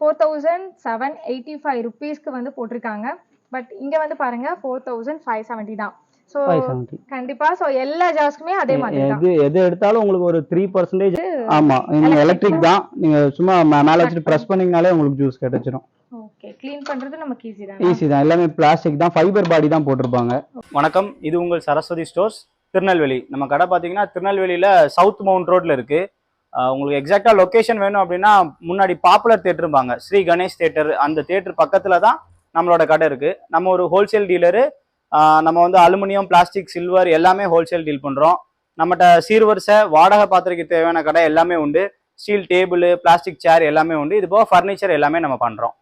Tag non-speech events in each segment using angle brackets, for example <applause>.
Four thousand seven eighty five ருபீஸ்க்கு வந்து போட்டிருக்காங்க. பட் இங்க வந்து பாருங்க ஃபோர் தௌசண்ட் ஃபைவ் செவன்ட்டி தான். ஸோ கண்டிப்பா ஸோ எல்லா ஜாஸ்க்குமே அதே மாதிரி தான். எது எது எடுத்தாலும் உங்களுக்கு ஒரு த்ரீ பர்சன்டேஜ் ஆமா நீங்க எலக்ட்ரிக் தான். நீங்க சும்மா மேல வச்சுட்டு ப்ரெஸ் பண்ணீங்கனாலே உங்களுக்கு ஜூஸ் கிடைச்சிரும். ஓகே க்ளீன் பண்றது நமக்கு ஈஸி தான்? ஈஸி தான் எல்லாமே பிளாஸ்டிக் தான் ஃபைபர் பாடி தான் போட்டிருப்பாங்க. வணக்கம் இது உங்கள் சரஸ்வதி ஸ்டோர்ஸ் திருநெல்வேலி. நம்ம கடை பார்த்தீங்கன்னா திருநெல்வேலியில் சவுத் மவுண்ட் ரோட்ல இருக்கு. உங்களுக்கு எக்ஸாக்டாக லொக்கேஷன் வேணும் அப்படின்னா முன்னாடி பாப்புலர் தேட்டருப்பாங்க ஸ்ரீ கணேஷ் தேட்டர் அந்த தேட்டர் பக்கத்தில் தான் நம்மளோட கடை இருக்குது நம்ம ஒரு ஹோல்சேல் டீலரு நம்ம வந்து அலுமினியம் பிளாஸ்டிக் சில்வர் எல்லாமே ஹோல்சேல் டீல் பண்ணுறோம் நம்மகிட்ட சீர்வரிசை வாடகை பாத்திரக்கு தேவையான கடை எல்லாமே உண்டு. ஸ்டீல் டேபிள் பிளாஸ்டிக் சேர் எல்லாமே உண்டு. இது போக ஃபர்னிச்சர் எல்லாமே நம்ம பண்ணுறோம்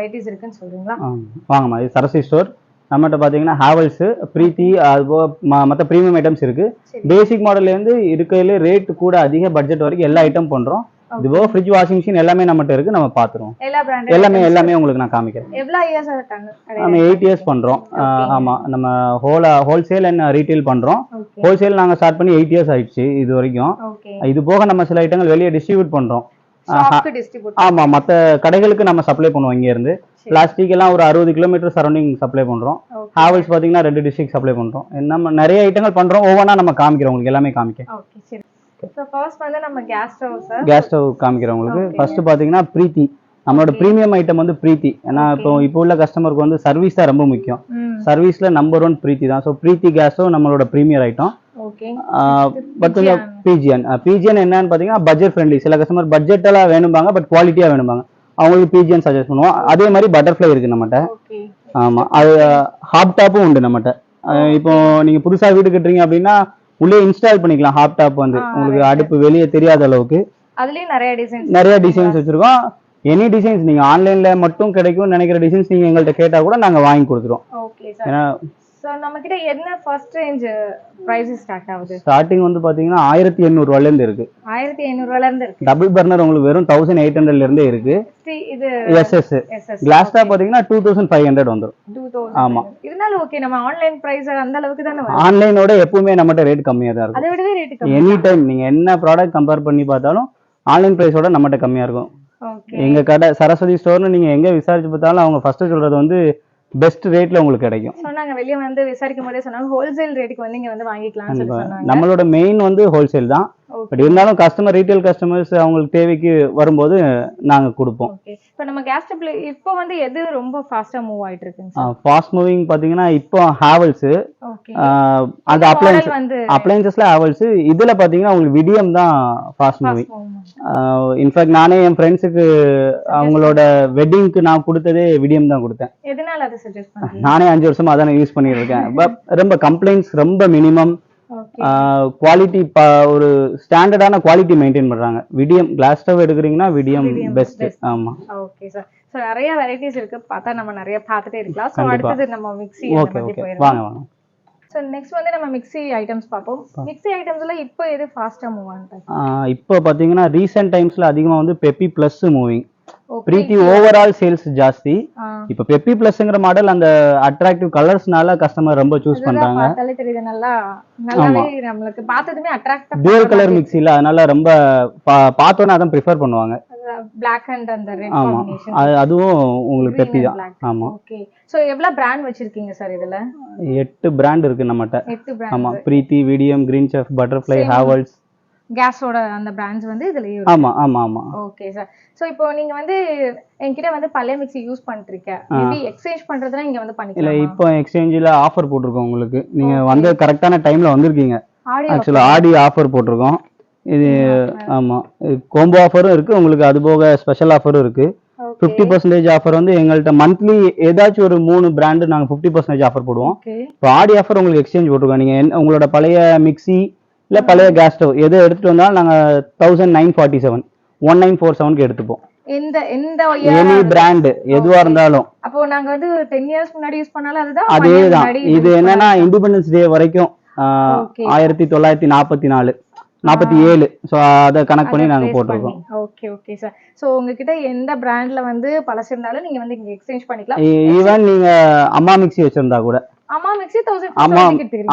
வெரைட்டிஸ் இருக்குன்னு சொல்றீங்களா? வாங்கம்மா. இது சரஸ்வதி ஸ்டோர். நம்மகிட்ட பார்த்தீங்கன்னா ஹேவல்ஸு ப்ரீத்தி அது போக மற்ற ப்ரீமியம் ஐட்டம்ஸ் இருக்கு. சரி. பேசிக் மாடல்லேருந்து இருக்கிறதுல ரேட் கூட அதிக பட்ஜெட் வரைக்கும் எல்லா ஐட்டம் பண்ணுறோம் இது போக ஃப்ரிட்ஜ் வாஷிங் மிஷின் எல்லாமே நம்மகிட்ட இருக்கு. நம்ம பார்த்துருவோம் எல்லாமே எல்லாமே உங்களுக்கு நான் காமிக்கிறேன். எவ்வளவு இயர்ஸ் நம்ம எயிட் இயர்ஸ் பண்ணுறோம் ஆமாம் நம்ம ஹோல் ஹோல்சேல் அண்ட் ரீட்டைல் பண்ணுறோம் ஹோல்சேல் நாங்கள் ஸ்டார்ட் பண்ணி எயிட் இயர்ஸ் ஆயிடுச்சு இது வரைக்கும். இது போக நம்ம சில ஐட்டங்கள் வெளியே டிஸ்ட்ரிபியூட் பண்ணுறோம் ஆமாம் மற்ற கடைகளுக்கு நம்ம சப்ளை பண்ணுவோம் இங்கேருந்து பிளாஸ்டிக் எல்லாம் ஒரு அறுபது கிலோமீட்டர் சரௌண்டிங் சப்ளை பண்ணுறோம் ஓகே ஹாவல்ஸ் பார்த்தீங்கன்னா ரெண்டு டிஸ்ட்ரிக்ட் சப்ளை பண்ணுறோம் நம்ம நிறைய ஐட்டங்கள் பண்ணுறோம் ஒவ்வொன்றா நம்ம காமிக்கிறோம் உங்களுக்கு எல்லாமே காமிக்க. Gas stove Okay. ஃபர்ஸ்ட் பார்த்தீங்கன்னா ப்ரீத்தி நம்மளோட ப்ரீமியம் ஐட்டம் வந்து ப்ரீத்தி ஏன்னா இப்போ இப்போ உள்ள கஸ்டமருக்கு வந்து சர்வீஸ் தான் ரொம்ப முக்கியம். சர்வீஸில் நம்பர் ஒன் ப்ரீத்தி தான். ஸோ ப்ரீத்தி கேஸும் நம்மளோட ப்ரீமியர் ஐட்டம் பட் கொஞ்சம் பிஜிஎன் பிஜிஎன் என்னன்னு பார்த்தீங்கன்னா பட்ஜெட் ஃப்ரெண்ட்லி சில கஸ்டமர் பட்ஜெட்டெல்லாம் வேணும்பாங்க பட் குவாலிட்டியாக வேணும்பாங்க. அவங்களுக்கு பிஜிஎன் சஜஸ்ட் பண்ணுவோம். அதே மாதிரி பட்டர்ஃப்ளை இருக்கு நம்மகிட்ட. ஆமா அது ஹாப் டாப்பும் உண்டு நம்மகிட்ட. இப்போ நீங்க புதுசா வீடு கட்டுறீங்க அப்படின்னா உள்ளே இன்ஸ்டால் பண்ணிக்கலாம் ஹாப் டாப் வந்து. உங்களுக்கு. அடுப்பு வெளியே தெரியாத அளவுக்கு. அதுலயும் நிறைய டிசைன்ஸ் நிறைய டிசைன்ஸ் வச்சிருக்கோம். எனி டிசைன்ஸ் நீங்க ஆன்லைன்ல மட்டும் கிடைக்கும் நினைக்கிற டிசைன்ஸ் நீங்க எங்கள்கிட்ட கேட்டா கூட நாங்க வாங்கி கொடுத்துருவோம். ஓகே சார் நம்ம கிட்ட என்ன ஃபர்ஸ்ட் ரேஞ்ச் ப்ரைஸ் ஸ்டார்ட் ஆகுது? ஸ்டார்டிங் வந்து பாத்தீங்கன்னா ஆயிரத்தி எண்ணூறுவால இருந்து இருக்கு. ஆயிரத்தி ஐநூறுவால இருந்து இருக்கு. டபுள் பர்னர் உங்களுக்கு வெறும் தௌசண்ட் எயிட் ஹண்ட்ரட்ல இருந்தே இருக்கு. இது எஸ்எஸ் எஸ்எஸ் கிளாஸ் டாப் பாத்தீங்கன்னா டூ தௌசண்ட் ஃபைவ் ஹண்ட்ரட் வந்துடும் ஆமா. இருந்தாலும் ஓகே நம்ம ஆன்லைன் பிரைஸ் அந்த அளவுக்கு தானே ஆன்லைனோட எப்பவுமே நம்மகிட்ட ரேட் கம்மியா தான் இருக்கும். அதை விடவே ரேட்டு எனி டைம் நீங்க என்ன ப்ராடக்ட் கம்பேர் பண்ணி பார்த்தாலும் ஆன்லைன் பிரைஸோட நம்மகிட்ட கம்மியா இருக்கும். எங்க கடை சரஸ்வதி ஸ்டோர்னு நீங்க எங்க விசாரிச்சு பார்த்தாலும் அவங்க ஃபர்ஸ்ட் சொல்றது வந்து பெஸ்ட் ரேட்ல உங்களுக்கு கிடைக்கும். சொன்னாங்க வெளிய வந்து விசாரிக்கும் போதே சொன்னாங்க ஹோல்சேல் ரேட்டுக்கு வந்து இங்க வந்து. சொன்னாங்க. நம்மளோட மெயின் வந்து ஹோல்சேல் தான். பட் இருந்தாலும் கஸ்டமர் ரீட்டைல் கஸ்டமர்ஸ் அவங்களுக்கு தேவைக்கு வரும்போது நாங்க கொடுப்போம். இப்போ நம்ம கேஸ் ஸ்டவ்ல இப்போ வந்து எது ரொம்ப ஃபாஸ்டா மூவ் ஆயிட்டு இருக்குங்க சார் ஃபாஸ்ட் மூவிங் பாத்தீங்கன்னா இப்போ ஹேவல்ஸ் அந்த வந்து அப்ளைன்சஸ்ல ஹேவல்ஸ் இதுல பாத்தீங்கன்னா உங்களுக்கு விடியம் தான் ஃபாஸ்ட் மூவிங். இன்ஃபேக்ட் நானே என் ஃப்ரெண்ட்ஸுக்கு அவங்களோட வெட்டிங்க்கு நான் கொடுத்ததே விடியம் தான் கொடுத்தேன். எதனால அதை சஜஸ்ட் பண்றீங்க நானே அஞ்சு வருஷமா அதானே யூஸ் பண்ணிட்டு இருக்கேன். <laughs> ரொம்ப கம்ப்ளைண்ட்ஸ் ரொம்ப மினிமம் குவாலிட்டி ஒரு ஸ்டாண்டர்டான குவாலிட்டி மெயின்டைன் பண்றாங்க. விடியம் கிளாஸ் ஸ்டவ் எடுக்கிறீங்கன்னா விடியம் பெஸ்ட். ஆமா. ஓகே சார் ஸோ நிறைய வெரைட்டிஸ் இருக்கு. பார்த்தா நம்ம நிறைய பார்த்துட்டே இருக்கலாம். ஸோ. அடுத்தது நம்ம மிக்ஸி ஓகே ஓகே வாங்க வாங்க. ஸோ நெக்ஸ்ட் வந்து நம்ம மிக்ஸி ஐட்டம்ஸ் பார்ப்போம். மிக்ஸி ஐட்டம்ஸ்ல இப்போ எது ஃபாஸ்டா மூவ் ஆகுது? இப்போ பாத்தீங்கன்னா ரீசெண்ட் டைம்ஸ்ல அதிகமா வந்து peppy plus moving Preethi overall sales ஜாஸ்தி. இப்போ பெப்பி பிளஸ்ங்கிற மாடல் அந்த அட்ராக்டிவ் கலர்ஸ்னால கஸ்டமர் ரொம்ப சூஸ் பண்றாங்க. பார்த்தாலே தெரியுது நல்லா நல்லாவே நம்மளுக்கு பார்த்ததுமே அட்ராக்ட் டியூல் கலர் மிக்ஸில அதனால ரொம்ப பார்த்தோன்னே அதான் ப்ரிஃபர் பண்ணுவாங்க. பிளாக் அண்ட் அந்த ரெட் ஆமா. காம்பினேஷன் அது அதுவும் உங்களுக்கு பெப்பி தான். ஆமா. ஓகே ஸோ எவ்வளவு பிராண்ட் வச்சிருக்கீங்க சார் இதுல? எட்டு பிராண்ட் இருக்கு நம்மகிட்ட. எட்டு ஆமா. Brand Preethi Vidiem Green Chef Butterfly. Havells கேஸோட அந்த பிராண்ட்ஸ் வந்து இதுலயே ஆமா ஆமா ஆமா. ஓகே சார் ஸோ இப்போ நீங்க வந்து என்கிட்ட வந்து பழைய மிக்ஸி யூஸ் பண்ணிட்டு இருக்கேன் மேபி எக்ஸ்சேஞ்ச் பண்றதுனா இங்க வந்து இல்ல பண்ணிக்கலாம் இப்போ எக்ஸ்சேஞ்சில் ஆஃபர் போட்டிருக்கோம் உங்களுக்கு. நீங்க வந்து கரெக்டான டைம்ல வந்திருக்கீங்க. ஆக்சுவலா ஆடி ஆஃபர் போட்டிருக்கோம். இது ஆமா. கோம்போ ஆஃபரும் இருக்கு. உங்களுக்கு அது போக ஸ்பெஷல் ஆஃபரும் இருக்கு. ஃபிஃப்டி பர்சன்டேஜ் ஆஃபர் வந்து எங்கள்கிட்ட மந்த்லி ஏதாச்சும் ஒரு மூணு பிராண்டு நாங்கள் ஃபிஃப்டி பர்சன்டேஜ் ஆஃபர் போடுவோம். இப்போ ஆடி ஆஃபர் உங்களுக்கு எக்ஸ்சேஞ்ச் போட்டிருக்கோம். நீங்கள் உங்களோட பழைய மிக்ஸி இல்லை பழைய கேஸ் ஸ்டவ் எது எடுத்துட்டு வந்தாலும் நாங்கள் thousand nine forty seven one nine four செவனுக்கு எடுத்துப்போம். எந்த எந்த எனி பிராண்டு எதுவாக இருந்தாலும். அப்போ நாங்க வந்து டென் இயர்ஸ் முன்னாடி யூஸ் பண்ணாலும் அதுதான் one அதே year தான் முன்னாடி இது என்னன்னா இண்டிபெண்டன்ஸ் டே வரைக்கும். ஆயிரத்தி தொள்ளாயிரத்தி நாற்பத்தி நாலு நாற்பத்தி ஏழு. ஸோ அதை கணக்கு பண்ணி நாங்கள் போட்டிருக்கோம். ஓகே ஓகே சார் ஸோ உங்ககிட்ட எந்த பிராண்ட்ல வந்து பழசு இருந்தாலும் நீங்க வந்து இங்க எக்ஸ்சேஞ்ச் பண்ணிக்கலாம். ஈவன் நீங்க அம்மா மிக்ஸி வச்சிருந்தா கூட. அம்மா மிக்ஸி தௌசண்ட்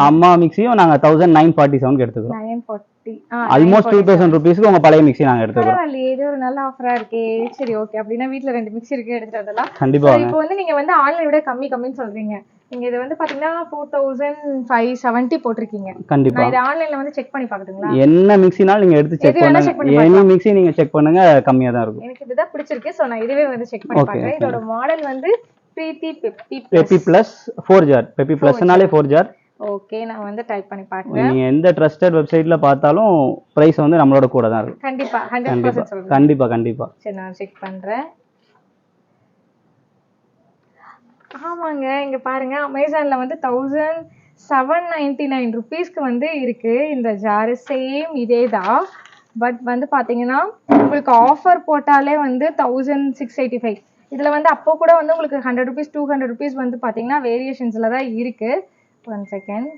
அம்மா மிக்ஸியும் நாங்க தௌசண்ட் நைன் ஃபார்ட்டி செவனுக்கு எடுத்துக்கிறோம். Nine forty almost two thousand ருபீஸ்க்கு உங்க பழைய மிக்ஸி நாங்க எடுத்துக்கிறோம். பரவாயில்லையே இது ஒரு நல்ல ஆஃபரா இருக்கே. சரி ஓகே அப்படின்னா வீட்ல ரெண்டு மிக்ஸி இருக்கு எடுத்துட்டு வரலாம் கண்டிப்பா இப்போ வந்து நீங்க வந்து ஆன்லைன் விட கம்மி கம்மின்னு சொல்றீங்க. நீங்க இது வந்து பாத்தீங்கன்னா ஃபோர் தௌசண்ட் ஃபைவ் செவன்ட்டி போட்டிருக்கீங்க. கண்டிப்பா. இது ஆன்லைன்ல வந்து செக் பண்ணி பாக்கட்டுங்களா? என்ன மிக்ஸினாலும் நீங்க எடுத்து செக் பண்ணுங்க. பண்ணி எனி மிக்ஸி நீங்க செக் பண்ணுங்க கம்மியா தான் இருக்கும். எனக்கு இதுதான் பிடிச்சிருக்கு சோ நான் இதுவே வந்து செக் பண்ணி பாக்குறேன். இதோட மாடல் வந்து Preethi peppy peppy plus four jar peppy பிளஸ்னாலே four jar okay நான் வந்து டைப் பண்ணி பாக்குறேன் நீங்க எந்த ட்ரஸ்டட் வெப்சைட்ல பார்த்தாலும் பிரைஸ் வந்து நம்மளோட கூட தான் இருக்கும் கண்டிப்பா ஹண்ட்ரட் கண்டிப்பா. பர்சன்ட் சொல்றேன். கண்டிப்பா கண்டிப்பா. சரி நான் செக் பண்றேன். ஆமாங்க இங்க பாருங்க. அமேசான்ல வந்து தௌசண்ட் செவன் நைன்டி நைன் ருபீஸ்க்கு வந்து இருக்கு. இந்த ஜாரு சேம் இதே தான். பட் வந்து பாத்தீங்கன்னா உங்களுக்கு ஆஃபர் போட்டாலே வந்து தௌசண்ட் சிக்ஸ் எயிட்டி ஃபைவ் இதில் வந்து அப்போ கூட வந்து உங்களுக்கு hundred rupees two hundred rupees வந்து பார்த்தீங்கன்னா வேரியேஷன்ஸில் தான் இருக்கு. ஒன் செகண்ட்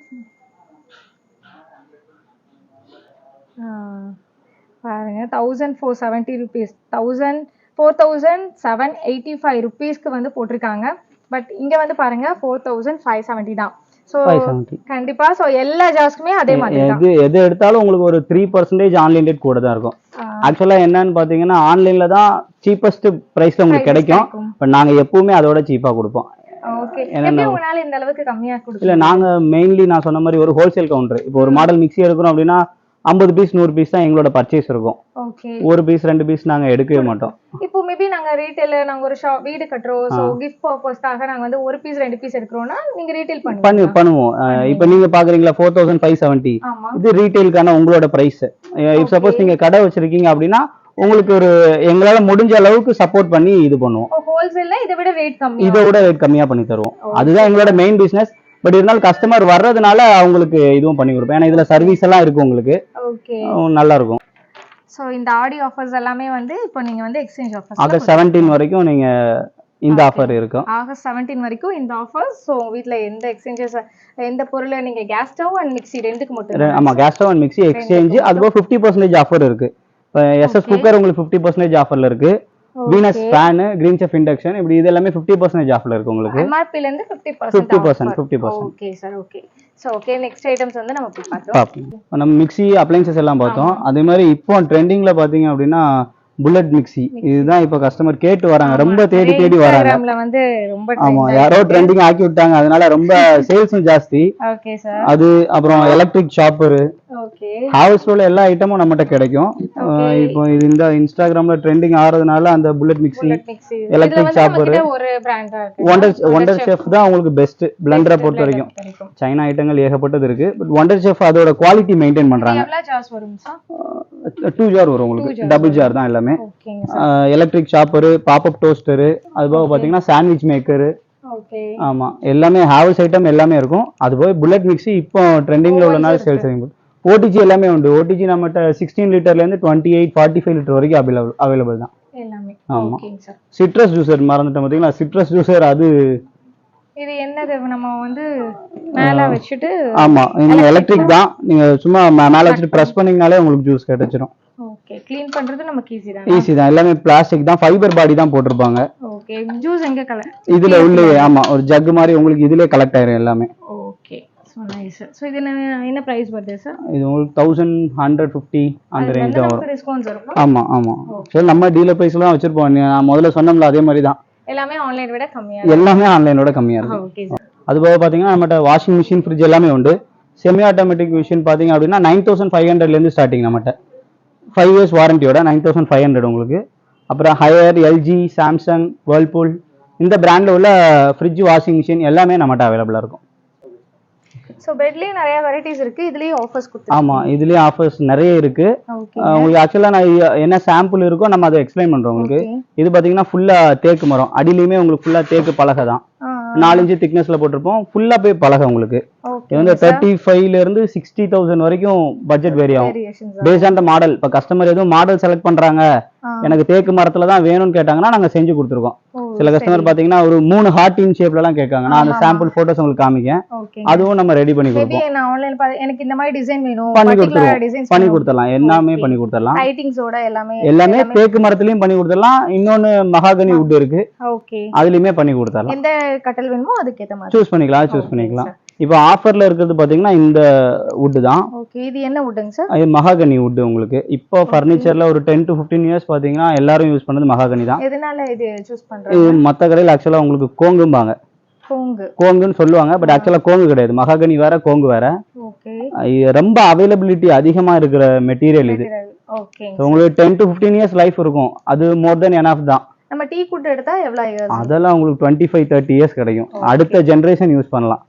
பாருங்க. Thousand four seventy rupees thousand four thousand seven eighty five ருபீஸ்க்கு வந்து போட்டிருக்காங்க. பட் இங்கே வந்து பாருங்க ஃபோர் தௌசண்ட் ஃபைவ் செவன்ட்டி தான். கண்டிப்பா. ஸோ எல்லா ஜாஸ்க்குமே அதே மாதிரி எது எது எடுத்தாலும் உங்களுக்கு ஒரு த்ரீ பர்சன்டேஜ் ஆன்லைன் ரேட் கூட தான் இருக்கும். ஆக்சுவலா என்னன்னு பாத்தீங்கன்னா ஆன்லைன்ல தான் சீப்பஸ்ட் பிரைஸ்ல உங்களுக்கு கிடைக்கும். பட் நாங்க எப்பவுமே அதோட சீப்பா கொடுப்போம். இல்ல நாங்க மெயின்லி நான் சொன்ன மாதிரி ஒரு ஹோல்சேல் கவுண்டர் இப்போ ஒரு மாடல் மிக்ஸி எடுக்கிறோம் அப்படின்னா ஐம்பது பீஸ் நூறு பீஸ் தான் எங்களோட பர்ச்சேஸ் இருக்கும். ஒரு பீஸ் ரெண்டு பீஸ் நாங்க எடுக்கவே மாட்டோம். இப்போ மேபி நாங்க ரீட்டைல் நாங்க ஒரு ஷாப் வீடு கட்டுறோம். ஸோ கிஃப்ட் பர்பஸ்க்காக நாங்க வந்து ஒரு பீஸ் ரெண்டு பீஸ் எடுக்கிறோம்னா நீங்க ரீட்டைல் பண்ணி பண்ணுவீங்க பண்ணுவோம். இப்போ நீங்க பாக்குறீங்களா ஃபோர் தௌசண்ட் ஃபைவ் செவன்ட்டி ஆமா. இது ரீட்டைலுக்கான உங்களோட பிரைஸ் சப்போஸ் நீங்க கடை வச்சிருக்கீங்க அப்படின்னா உங்களுக்கு ஒரு எங்களால முடிஞ்ச அளவுக்கு சப்போர்ட் பண்ணி இது பண்ணுவோம். ஹோல்சேல்ல இதை விட ரேட் கம்மி இதை விட ரேட் கம்மியா பண்ணி தருவோம். அதுதான் எங்களோட மெயின் பிசினஸ் பட் இருந்தாலும் கஸ்டமர் வர்றதுனால அவங்களுக்கு இதுவும் பண்ணி கொடுப்போம் ஏன்னா இதுல சர்வீஸ் எல்லாம் இருக்கு உங்களுக்கு. ஓகே நல்லா இருக்கும் ஸோ இந்த ஆடி ஆஃபர்ஸ் எல்லாமே வந்து இப்போ நீங்க வந்து எக்ஸ்சேஞ்ச் ஆஃபர்ஸ் ஆகஸ்ட் செவன்டீன் வரைக்கும் நீங்க இந்த ஆஃபர் இருக்கும். ஆகஸ்ட் செவன்டீன் வரைக்கும் இந்த ஆஃபர் ஸோ வீட்ல எந்த எக்ஸ்சேஞ்சஸ் எந்த பொருளை நீங்க கேஸ் ஸ்டவ் அண்ட் மிக்ஸி ரெண்டுக்கு மட்டும் ரெ- ஆமா gas stove and mixie exchange அதுபோக ஃபிஃப்டி பர்சன்டேஜ் ஆஃபர் இருக்கு. இப்போ எஸ்எஸ் குக்கர் உங்களுக்கு ஃபிஃப்டி பர்சன்டேஜ் ஆஃபர்ல இருக்கு. Venus fan green chef induction இப்படி இது எல்லாமே ஃபிஃப்டி பர்சன்டேஜ் ஆஃபர்ல இருக்கு உங்களுக்கு. எம்ஆர்பில இருந்து fifty fifty percent fifty percent okay sir okay so okay next items வந்து நம்ம பார்த்தோம் நம்ம மிக்ஸி அப்ளைன்சஸ் எல்லாம் பார்த்தோம். அதே மாதிரி இப்போ ட்ரெண்டிங்ல பாத்தீங்க அப்படின்னா புல்லட் மிக்ஸி இதுதான் இப்போ கஸ்டமர் கேட்டு வராங்க. ரொம்ப தேடி தேடி வராங்க. ஆமா. யாரோ ட்ரெண்டிங் ஆக்கி விட்டாங்க. அதனால ரொம்ப <laughs> சேல்ஸும் ஜாஸ்தி. அது அப்புறம் எலக்ட்ரிக் சாப்பரு ஓகே ஹாவல்ஸ்ல உள்ள எல்லா ஐட்டமும் நம்மகிட்ட கிடைக்கும். இப்போ இது இந்த இன்ஸ்டாகிராம்ல ட்ரெண்டிங் ஆறதுனால அந்த புல்லட் ஒரு பிராண்டா இருக்கு. ஒண்டர் ஒண்டர் ஷெஃப் தான் உங்களுக்கு பெஸ்ட் பிளண்டரை பொறுத்த வரைக்கும். சைனா ஐட்டங்கள் ஏகப்பட்டது இருக்கு. பட் ஒண்டர் ஷெஃப் அதோட குவாலிட்டி மெயின்டைன் பண்றாங்க. டூ ஜார் வரும் உங்களுக்கு. டபுள் ஜார் தான் எல்லாமே. எலக்ட்ரிக் சாப்பரு பாப்அப் டோஸ்டரு அது போக பார்த்தீங்கன்னா சாண்ட்விச் மேக்கரு ஓகே ஆமா. எல்லாமே ஹாவல்ஸ் ஐட்டம் எல்லாமே இருக்கும். அது போய் புல்லட் மிக்ஸி இப்போ ட்ரெண்டிங்ல உள்ளனால சேல்ஸ் ஆகும் ஓடிஜி எல்லாமே உண்டு. ஓடிஜி நம்மகிட்ட sixteen லிட்டர்லேருந்து twenty eight forty five litre வரைக்கும் அவைலபிள் அவைலபிள் தான். எல்லாமே. ஆமா. ஓகேங்க சார் சிட்ரஸ் ஜூசர் மறந்துட்டேன் பார்த்தீங்களா சிட்ரஸ் ஜூசர் அது இது என்னது? நம்ம வந்து மேல வச்சுட்டு ஆமா நீங்க எலக்ட்ரிக் தான். நீங்க சும்மா மேல வச்சுட்டு ப்ரெஸ் பண்ணீங்கனாலே உங்களுக்கு ஜூஸ் கிடைச்சிரும். ஓகே க்ளீன் பண்றது நமக்கு ஈஸி தான்? ஈஸி தான். எல்லாமே பிளாஸ்டிக் தான். ஃபைபர் பாடி தான் போட்டிருப்பாங்க. ஓகே ஜூஸ் எங்க கலர் இதுல உள்ளே ஆமா ஒரு ஜக் மாதிரி உங்களுக்கு இதுலயே கலெக்ட் ஆயிரும் எல்லாமே. ஓகே ஸோ நைஸ் ஸோ இது என்ன என்ன ப்ரைஸ் வருது சார் இது உங்களுக்கு தௌசண்ட் ஹண்ட்ரட் ஃபிஃப்டி அந்த ரேஞ்ச் தான் வரும் நமக்கு டிஸ்கவுண்ட்ஸ் இருக்கும் ஆமா ஆமா. சரி நம்ம டீலர் பிரைஸ்ல தான் வச்சிருப்போம். நான் முதல்ல சொன்னோம்ல அதே மாதிரி தான். எல்லாமே ஆன்லைன் விட கம்மியா எல்லாமே ஆன்லைனோட கம்மியா இருக்கு. அது போக பாத்தீங்கன்னா நம்மகிட்ட வாஷிங் மிஷின் ஃப்ரிட்ஜ் எல்லாமே உண்டு. செமி ஆட்டோமேட்டிக் மிஷின் பாத்தீங்க அப்படின்னா நைன் தௌசண்ட் ஃபைவ் ஹண்ட்ரட்லேருந்து ஸ்டார்டிங் நம்மகிட்ட. ஃபைவ் இயர்ஸ் வாரண்டியோட நைன் தௌசண்ட் ஃபைவ் ஹண்ட்ரட் உங்களுக்கு. அப்புறம் ஹையர் எல்ஜி சாம்சங் வேர்ல்பூல் இந்த பிராண்டில் உள்ள ஃப்ரிட்ஜ் வாஷிங் மிஷின் எல்லாமே நம்மகிட்ட அவைலபிளாக இருக்கும். ஸோ பெட்லயும் நிறைய வெரைட்டிஸ் இருக்கு. இதுலயும் ஆஃபர்ஸ் கொடுத்து ஆமாம் இதுலேயும் ஆஃபர்ஸ் நிறைய இருக்கு. உங்களுக்கு ஆக்சுவலாக நான் என்ன சாம்பிள் இருக்கோ நம்ம அதை எக்ஸ்பிளைன் பண்ணுறோம் உங்களுக்கு. இது பார்த்தீங்கன்னா ஃபுல்லாக தேக்கு மரம். அடியிலையுமே உங்களுக்கு ஃபுல்லாக தேக்கு பலகை தான். நாலஞ்சு திக்னஸ்ல போட்டிருப்போம். ஃபுல்லா போய் பலகை உங்களுக்கு. இது வந்து தேர்ட்டி ஃபைவ்ல இருந்து சிக்ஸ்டி தௌசண்ட் வரைக்கும் பட்ஜெட் வேரி ஆகும். பேஸ் ஆன் மாடல் இப்போ கஸ்டமர் எதுவும் மாடல் செலக்ட் பண்றாங்க. எனக்கு தேக்கு மரத்துல தான் வேணும்னு கேட்டாங்கன்னா நாங்க செஞ்சு கொடுத்துருக்கோம். சில கஸ்டமர் பாத்தீங்கன்னா ஒரு மூணு ஹார்டின் ஷேப்ல எல்லாம் கேட்காங்க. நான் அந்த சாம்பிள் போட்டோஸ் உங்களுக்கு காமிக்கேன் அதுவும் நம்ம ரெடி பண்ணி கொடுப்போம். நான் ஆன்லைன் எனக்கு இந்த மாதிரி டிசைன் வேணும். பண்ணி கொடுத்துருவோம். பண்ணி கொடுத்துடலாம். எல்லாமே பண்ணி கொடுத்துடலாம். லைட்டிங்ஸோட எல்லாமே. எல்லாமே தேக்கு மரத்துலயும் பண்ணி கொடுத்துடலாம். இன்னொன்னு மகாகனி வுட் இருக்கு. ஓகே அதுலயுமே பண்ணி கொடுத்துடலாம். எந்த கட்டல் வேணுமோ அதுக்கு மாதிரி. சூஸ் பண்ணிக்கலாம் சூஸ் பண்ணிக்கலாம். இப்போ ஆஃபர்ல இருக்கிறது பாத்தீங்கன்னா இந்த வுட் தான். ஓகே இது என்ன வுட்டுங்க சார் அது மகாகனி வுட் உங்களுக்கு. இப்போ ஃபர்னிச்சர்ல ஒரு டென் டு ஃபிஃப்டீன் இயர்ஸ் பாத்தீங்கன்னா எல்லாரும் யூஸ் பண்ணது மகாகனி தான். எதனால இது சூஸ் இது பண்றீங்க மத்த கடையில் ஆக்சுவலா உங்களுக்கு கோங்கும்பாங்க. கோங்கு. கோங்குன்னு சொல்லுவாங்க பட் ஆக்சுவலா கோங்கு கிடையாது. மகாகனி வேற கோங்கு வேற. ஓகே இது ரொம்ப அவைலபிலிட்டி அதிகமா இருக்கிற மெட்டீரியல் இது. உங்களுக்கு ten to fifteen years life இருக்கும். அது மோர் தென் எனஃப் தான். நம்ம டீ குட் எடுத்தா எவ்வளவு அதெல்லாம் உங்களுக்கு டுவெண்ட்டி ஃபைவ் தேர்ட்டி இயர்ஸ் கிடைக்கும் அடுத்த ஜென்ரேஷன் யூஸ் பண்ணலாம்.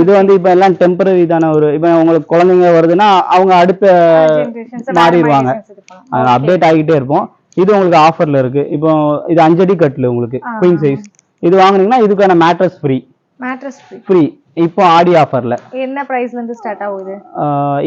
இது வந்து இப்போ எல்லாம் டெம்பரரி தான ஒரு இப்போ உங்களுக்கு குழந்தைங்க வருதுன்னா அவங்க அடுத்த மாறிடுவாங்க. அப்டேட் ஆகிட்டே இருப்போம். இது உங்களுக்கு ஆஃபர்ல இருக்கு. இப்போ இது அஞ்சடி கட்டில் உங்களுக்கு. குயின் சைஸ் இது வாங்குனீங்கன்னா இதுக்கான மேட்ரஸ் ஃப்ரீ மேட்ரஸ் ஃப்ரீ இப்போ ஆடி ஆஃபர்ல என்ன பிரைஸ்ல இருந்து ஸ்டார்ட் ஆகுது?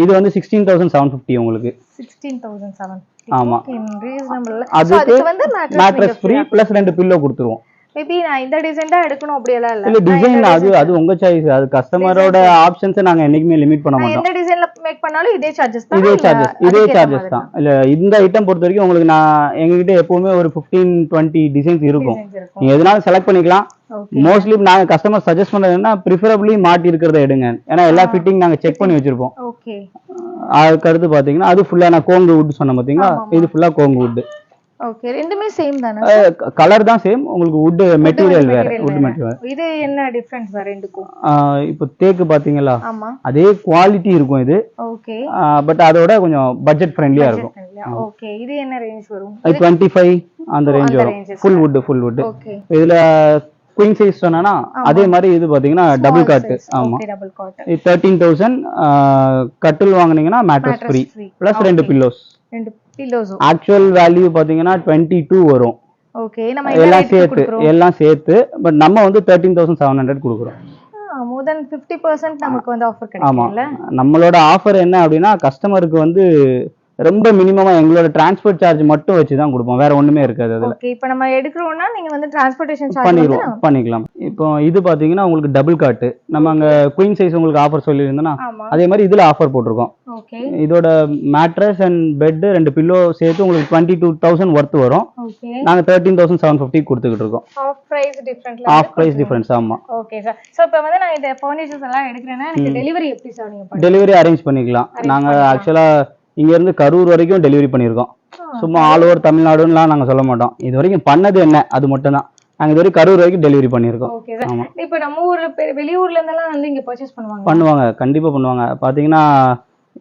இது வந்து சிக்ஸ்டீன் தௌசண்ட் செவன் ஃபிஃப்டி உங்களுக்கு. சிக்ஸ்டீன் தௌசண்ட் செவன் ஆமா. ரீசனபிள் அதுக்கு வந்து மேட்ரஸ் ஃப்ரீ ப்ளஸ் ரெண்டு பில்லோ கொடுத்துருவோம். மேபி நான் இந்த டிசைன் தான் எடுக்கணும் அப்படி எல்லாம் இல்ல டிசைன் அது அது உங்க சாய்ஸ் அது கஸ்டமரோட ஆப்ஷன்ஸை நாங்க என்னைக்குமே லிமிட் பண்ண மாட்டோம். எந்த டிசைன்ல மேக் பண்ணாலும் இதே சார்ஜஸ் தான் இதே சார்ஜஸ் இதே சார்ஜஸ் தான். இல்ல இந்த ஐட்டம் பொறுத்த வரைக்கும் உங்களுக்கு நான் எங்ககிட்ட எப்பவுமே ஒரு 15 டுவெண்ட்டி டிசைன்ஸ் இருக்கும். நீங்க எதனாலும் செலக்ட் பண்ணிக்கலாம். மோஸ்ட்லி நாங்க கஸ்டமர் சஜஸ்ட் பண்றது என்ன ப்ரிஃபரபிளி மாட்டி இருக்கிறத எடுங்க. ஏன்னா எல்லா ஃபிட்டிங் நாங்க செக் பண்ணி வச்சிருப்போம். அதுக்கு அடுத்து பாத்தீங்கன்னா அது ஃபுல்லா நான் கோங்கு வுட் சொன்னேன் பாத்தீங்களா? இது ஃபுல்லா கோங்கு வுட் ஓகே ரெண்டுமே சேம் தானே? கலர் தான் சேம் உங்களுக்கு வுட் மெட்டீரியல் வேற. வுட் மெட்டீரியல் இது என்ன டிஃபரன்ஸ் வேற ரெண்டுக்கும்? இப்போ தேக்கு பாத்தீங்களா? அதே குவாலிட்டி இருக்கும் இது. ஓகே பட் அதோட கொஞ்சம் பட்ஜெட் ஃப்ரெண்ட்லியா இருக்கும். ஓகே இது என்ன ரேஞ்ச் வரும்? டுவெண்ட்டி ஃபைவ் அந்த ரேஞ்ச் வரும். ஃபுல் வுட் ஃபுல் வுட் இதுல குயின் சைஸ் சொன்னா அதே மாதிரி இது பாத்தீங்கன்னா டபுள் காட் ஆமா. தேர்ட்டீன் தௌசண்ட் கட்டில் வாங்குனீங்கன்னா மேட்ரஸ் ஃப்ரீ. ப்ளஸ் ரெண்டு பில்லோஸ் பில்லோஸும் ஆக்சுவல் வேல்யூ பாத்தீங்கன்னா டுவெண்ட்டி டூ வரும். ஓகே நம்ம எல்லாம் சேர்த்து எல்லாம் சேர்த்து பட் நம்ம வந்து தேர்ட்டீன் தௌசண்ட் செவன் ஹண்ட்ரட் கொடுக்குறோம். மோர் தென் 50% நமக்கு வந்து ஆஃபர் கிடைக்கும்ல? நம்மளோட ஆஃபர் என்ன அப்படின்னா கஸ்டமருக்கு வந்து ரொம்ப மினிமமா எங்களோட டிரான்ஸ்போர்ட் சார்ஜ் மட்டும் வச்சு தான் கொடுப்போம். வேற ஒண்ணுமே இருக்காது அதுல. இப்போ நம்ம எடுக்கிறோம்னா நீங்க வந்து டிரான்ஸ்போர்ட்டேஷன் சார்ஜ் பண்ணிடுவோம் பண்ணிக்கலாம். இப்போ இது பாத்தீங்கன்னா உங்களுக்கு டபுள் காட்டு நம்ம அங்க குயின் சைஸ் உங்களுக்கு ஆஃபர் சொல்லியிருந்தோம்னா அதே மாதிரி இதுல ஆஃபர் போட்டிருக்கோம். ஓகே இதோட மேட்ரஸ் அண்ட் பெட் ரெண்டு பில்லோ சேர்த்து உங்களுக்கு டுவெண்ட்டி டூ தௌசண்ட் ஒர்த் வரும். ஓகே நாங்க தேர்ட்டீன் தௌசண்ட் செவன் ஃபிஃப்டி கொடுத்துக்கிட்டு இருக்கோம். ஆஃப் பிரைஸ் டிஃபரண்ட்ல ஆஃப் பிரைஸ் டிஃபரன்ஸ் ஆமா. ஓகே சார் சோ இப்போ வந்து நான் இந்த ஃபர்னிச்சர்ஸ் எல்லாம் எடுக்கிறேன்னா எனக்கு டெலிவரி எப்படி சார் நீங்க டெலிவரி அரேஞ்ச் பண்ணிக்கலாம். நாங்க ஆக்சுவலா இங்க இருந்து கரூர் வரைக்கும் டெலிவரி பண்ணியிருக்கோம். சும்மா ஆல் ஓவர் தமிழ்நாடுலாம் நாங்க சொல்ல மாட்டோம். இது வரைக்கும் பண்ணது என்ன? அது மட்டும் தான் நாங்க இது வரைக்கும் கரூர் வரைக்கும் டெலிவரி பண்ணியிருக்கோம். ஆமா. இப்போ நம்ம ஊர்ல வெளியூர்ல இருந்தெல்லாம் வந்து இங்க பர்ச்சேஸ் பண்ணுவாங்க? பண்ணுவாங்க. கண்டிப்பா பண்ணுவாங்க. பாத்தீங்கன்னா